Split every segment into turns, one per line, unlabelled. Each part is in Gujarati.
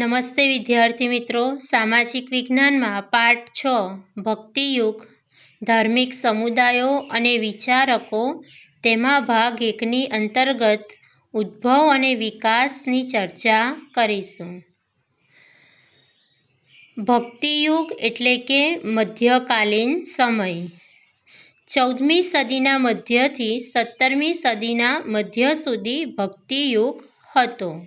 નમસ્તે વિદ્યાર્થી મિત્રો. સામાજિક વિજ્ઞાનમાં પાઠ છ, ભક્તિયુગ, ધાર્મિક સમુદાયો અને વિચારકો. તેમાં ભાગ એકની અંતર્ગત ઉદ્ભવ અને વિકાસની ચર્ચા કરીશું. ભક્તિયુગ એટલે કે મધ્યકાલીન સમય. ચૌદમી સદીના મધ્યથી સત્તરમી સદીના મધ્ય સુધી ભક્તિયુગ હતો.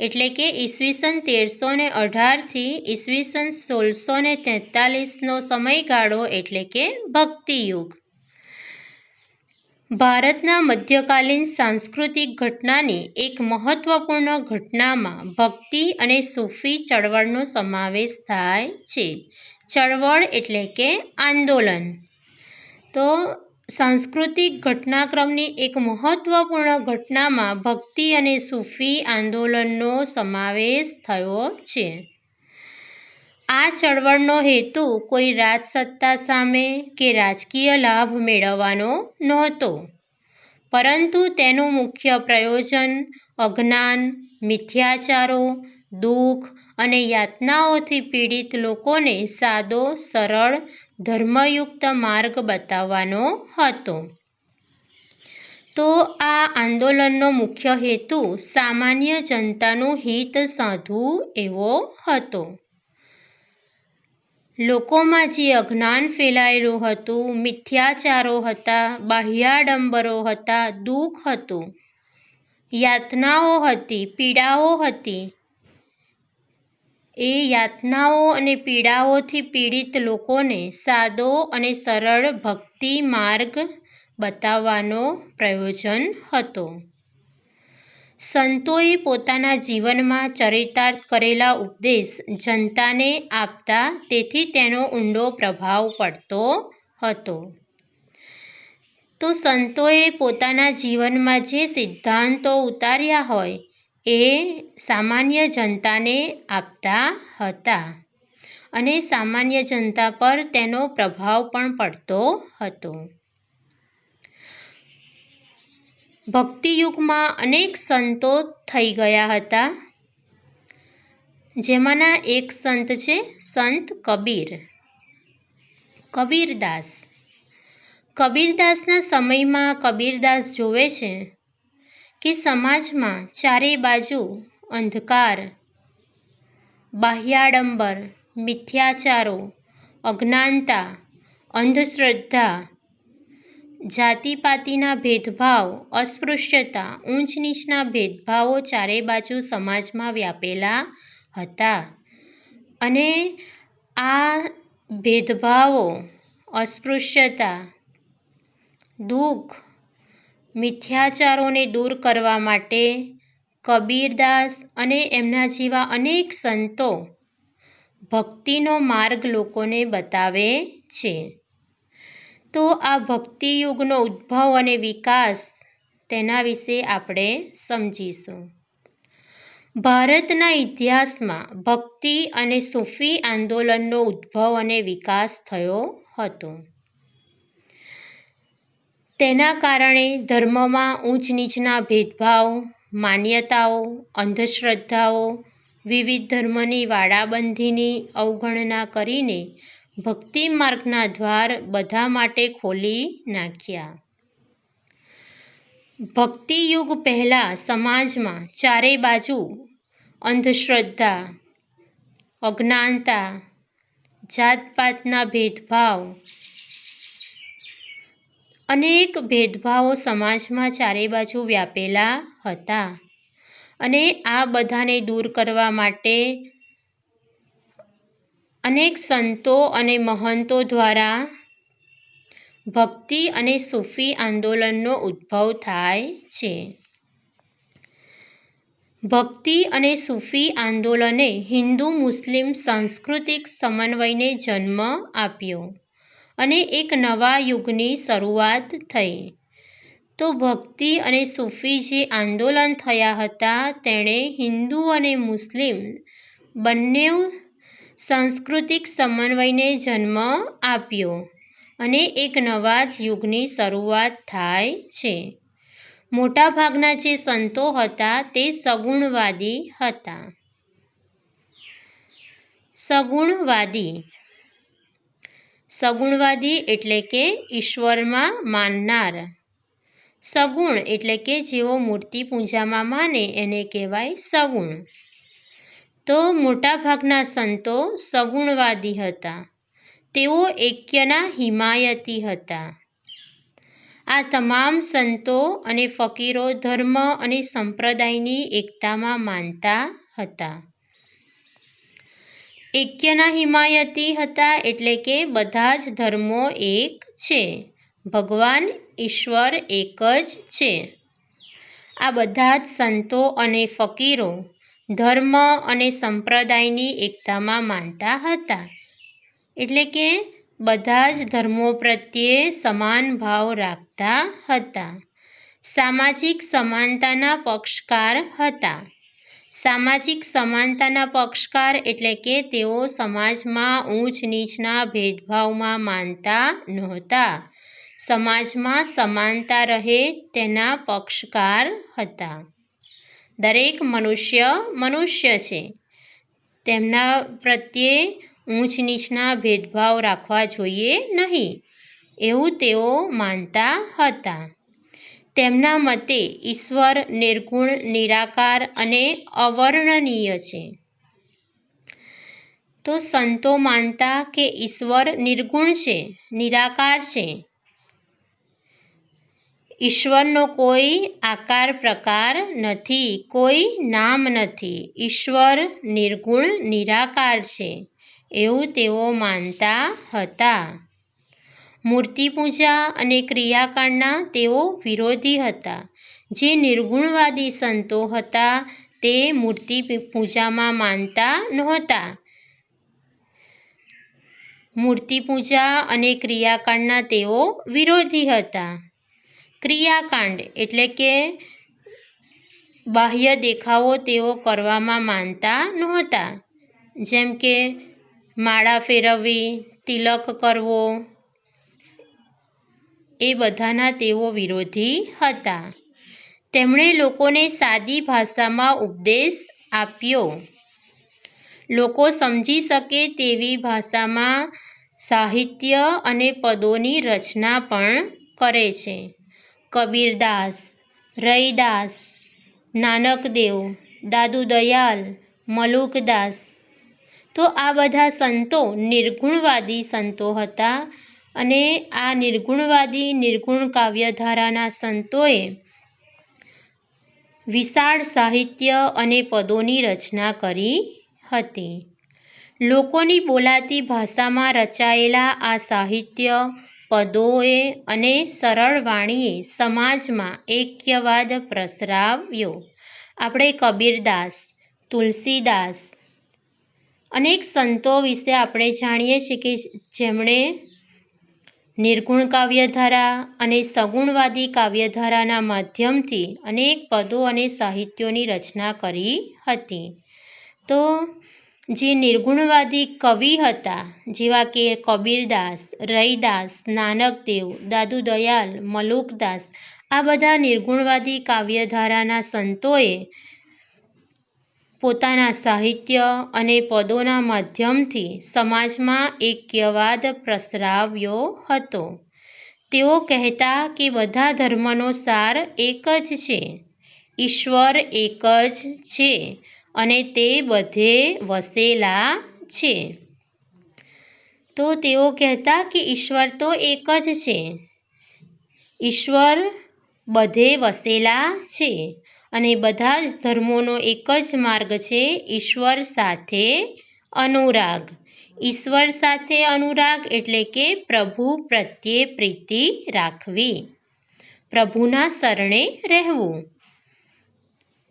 એટલે કે ઈસવીસન તેરસો ને અઢારથી ઈસવીસન સોળસો ને તેતાલીસનો સમયગાળો એટલે કે ભક્તિયુગ. ભારતના મધ્યકાલીન સાંસ્કૃતિક ઘટનાની એક મહત્વપૂર્ણ ઘટનામાં ભક્તિ અને સૂફી ચળવળનો સમાવેશ થાય છે. ચળવળ એટલે કે આંદોલન. તો સાંસ્કૃતિક ઘટનાક્રમની એક મહત્વપૂર્ણ ઘટનામાં ભક્તિ અને સૂફી આંદોલનનો સમાવેશ થયો છે. આ ચળવળનો હેતુ કોઈ રાજસત્તા સામે કે રાજકીય લાભ મેળવવાનો નહોતો. પરંતુ તેનું મુખ્ય પ્રયોજન અજ્ઞાન, મિથ્યાચારો, દુઃખ અને યાતનાઓથી પીડિત લોકોને સાદો, સરળ ધર્મયુક્ત માર્ગ બતાવવાનો હતો. તો આ આંદોલનનો મુખ્ય હેતુ સામાન્ય જનતાનું હિત સાધવું એવો હતો. લોકોમાં જે અજ્ઞાન ફેલાયેલું હતું, મિથ્યાચારો હતા, બાહ્યાડંબરો હતા, દુઃખ હતું, યાતનાઓ હતી, પીડાઓ હતી એ યાતનાઓ અને પીડાઓથી પીડિત લોકોને સાદો અને સરળ ભક્તિ માર્ગ બતાવવાનો પ્રયોજન હતો. સંતોએ પોતાના જીવનમાં ચરિતાર્થ કરેલા ઉપદેશ જનતાને આપતા તેથી તેનો ઊંડો પ્રભાવ પડતો હતો. તો સંતોએ પોતાના જીવનમાં જે સિદ્ધાંતો ઉતાર્યા હોય એ સામાન્ય જનતાને આપતા હતા અને સામાન્ય જનતા પર તેનો પ્રભાવ પણ પડતો હતો. ભક્તિયુગમાં અનેક સંતો થઈ ગયા હતા. જેમાંના એક સંત છે સંત કબીર. કબીરદાસ. કબીરદાસના સમયમાં કબીરદાસ જોવે છે કે સમાજમાં ચારે બાજુ અંધકાર, બાહ્યાડંબર, મિથ્યાચારો, અજ્ઞાનતા, અંધશ્રદ્ધા, જાતિપાતિના ભેદભાવ, અસ્પૃશ્યતા ઊંચ નીચના ભેદભાવો ચારે બાજુ સમાજમાં વ્યાપેલા હતા. અને આ ભેદભાવો અસ્પૃશ્યતા, દુઃખ મિથ્યાચારોને દૂર કરવા માટે કબીરદાસ અને એમના જેવા અનેક સંતો ભક્તિનો માર્ગ લોકોને બતાવે છે. તો આ ભક્તિયુગનો ઉદ્ભવ અને વિકાસ તેના વિશે આપણે સમજીશું. ભારતના ઇતિહાસમાં ભક્તિ અને સૂફી આંદોલનનો ઉદ્ભવ અને વિકાસ થયો હતો. તેના કારણે ધર્મમાં ઊંચ નીચના ભેદભાવ, માન્યતાઓ, અંધશ્રદ્ધાઓ, વિવિધ ધર્મની વાડાબંધીની અવગણના કરીને ભક્તિ માર્ગના દ્વાર બધા માટે ખોલી નાખ્યા. ભક્તિયુગ પહેલાં સમાજમાં ચારે બાજુ અંધશ્રદ્ધા, અજ્ઞાનતા, જાતપાતના ભેદભાવ અનેક ભેદભાવો સમાજમાં ચારે બાજુ વ્યાપેલા હતા અને આ બધાને દૂર કરવા માટે અનેક સંતો અને મહંતો દ્વારા ભક્તિ અને સૂફી આંદોલનનો ઉદ્ભવ થાય છે. ભક્તિ અને સૂફી આંદોલને હિન્દુ મુસ્લિમ સાંસ્કૃતિક સમન્વયને જન્મ આપ્યો. અને એક નવા યુગની શરૂઆત થઈ. તો ભક્તિ અને સૂફી જે આંદોલન થયા હતા, તેણે હિન્દુ અને મુસ્લિમ બંને સાંસ્કૃતિક સમન્વયને જન્મ આપ્યો અને એક નવા જ યુગની શરૂઆત થાય છે. મોટાભાગના જે સંતો હતા, તે સગુણવાદી હતા. સગુણવાદી સગુણવાદી એટલે કે ઈશ્વરમાં માનનાર. સગુણ એટલે કે જેઓ મૂર્તિ પૂજામાં માને એને કહેવાય સગુણ. તો મોટાભાગના સંતો સગુણવાદી હતા. તેઓ એક્યના હિમાયતી હતા. આ તમામ સંતો અને ફકીરો ધર્મ અને સંપ્રદાયની એકતામાં માનતા હતા. એક્યના હિમાયતી હતા એટલે કે બધા જ ધર્મો એક છે. ભગવાન ઈશ્વર એક જ છે. આ બધા જ સંતો અને ફકીરો ધર્મ અને સંપ્રદાયની એકતામાં માનતા હતા. એટલે કે બધા જ ધર્મો પ્રત્યે સમાન ભાવ રાખતા હતા. સામાજિક સમાનતાના પક્ષકાર હતા. સામાજિક સમાનતાના પક્ષકાર એટલે કે તેઓ સમાજમાં ઊંચ નીચના ભેદભાવમાં માનતા નહોતા. સમાજમાં સમાનતા રહે તેના પક્ષકાર હતા. દરેક મનુષ્ય મનુષ્ય છે. તેમના પ્રત્યે ઊંચ નીચના ભેદભાવ રાખવા જોઈએ નહીં. એવું તેઓ માનતા હતા. તેમના મતે ઈશ્વર નિર્ગુણ, નિરાકાર અને અવર્ણનીય છે. તો સંતો માનતા કે ઈશ્વર નિર્ગુણ છે, નિરાકાર છે? ઈશ્વરનો કોઈ આકાર, પ્રકાર નથી, કોઈ નામ નથી. ઈશ્વર નિર્ગુણ, નિરાકાર છે, એવું તેઓ માનતા હતા. મૂર્તિ પૂજા અને ક્રિયાકાંડના તેઓ વિરોધી હતા. જે નિર્ગુણવાદી સંતો હતા, તે મૂર્તિ પૂજામાં માનતા નહોતા. મૂર્તિ પૂજા અને ક્રિયાકાંડના તેઓ વિરોધી હતા. ક્રિયાકાંડ એટલે કે બાહ્ય દેખાવો તેઓ કરવામાં માનતા નહોતા. જેમ કે માળા ફેરવવી, તિલક કરવો એ બધાના તેઓ વિરોધી હતા. તેમણે લોકોને સાદી ભાષામાં ઉપદેશ આપ્યો. લોકો સમજી શકે તેવી ભાષામાં સાહિત્ય અને પદોની રચના પણ કરે છે. કબીરદાસ, રૈદાસ, નાનકદેવ દાદુ દયાલ મલુકદાસ. તો આ બધા સંતો નિર્ગુણવાદી સંતો હતા અને આ નિર્ગુણવાદી, નિર્ગુણ કાવ્યધારાના સંતોએ વિશાળ સાહિત્ય અને પદોની રચના કરી હતી. લોકોની બોલાતી ભાષામાં રચાયેલા આ સાહિત્ય પદોએ અને સરળ વાણીએ સમાજમાં એક્યવાદ પ્રસરાવ્યો. આપણે કબીરદાસ, તુલસીદાસ અનેક સંતો વિશે આપણે જાણીએ છીએ કે જેમણે નિર્ગુણ કાવ્યધારા અને સગુણવાદી કાવ્યધારાના માધ્યમથી અનેક પદો અને સાહિત્યોની રચના કરી હતી. તો જે નિર્ગુણવાદી કવિ હતા, જેવા કે કબીરદાસ, રૈદાસ, નાનકદેવ, દાદુ દયાલ, મલુકદાસ, આ બધા નિર્ગુણવાદી કાવ્યધારાના સંતોએ પોતાના સાહિત્ય અને પદોના માધ્યમથી સમાજમાં એક્યવાદ પ્રસરાવ્યો હતો. તેઓ કહેતા કે બધા ધર્મનો સાર એક જ છે. ઈશ્વર એક જ છે અને તે બધે વસેલા છે. તો તેઓ કહેતા કે ઈશ્વર તો એક જ છે. ઈશ્વર બધે વસેલા છે. અને બધા જ ધર્મોનો એક જ માર્ગ છે ઈશ્વર સાથે અનુરાગ. ઈશ્વર સાથે અનુરાગ એટલે કે પ્રભુ પ્રત્યે પ્રીતિ રાખવી. પ્રભુના શરણે રહેવું.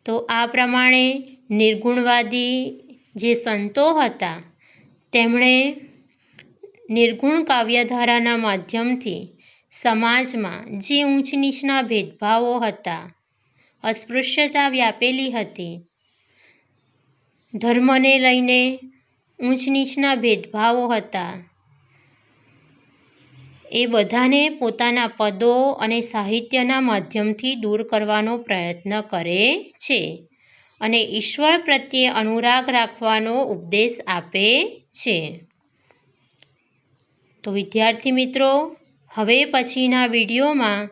તો આ પ્રમાણે નિર્ગુણવાદી જે સંતો હતા, તેમણે નિર્ગુણ કાવ્યધારાના માધ્યમથી સમાજમાં જે ઊંચ નીચના ભેદભાવો હતા અસ્પૃશ્યતા વ્યાપેલી હતી. ધર્મને લઈને ઊંચ નીચના ભેદભાવો હતા. એ બધાને પોતાના પદો અને સાહિત્યના માધ્યમથી દૂર કરવાનો પ્રયત્ન કરે છે અને ઈશ્વર પ્રત્યે અનુરાગ રાખવાનો ઉપદેશ આપે છે. તો વિદ્યાર્થી મિત્રો, હવે પછીના વિડીયોમાં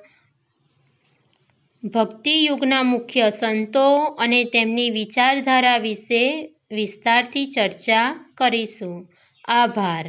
ભક્તિ યુગના મુખ્ય સંતો અને તેમની વિચારધારા વિશે વિસ્તારથી ચર્ચા કરીશું. આભાર.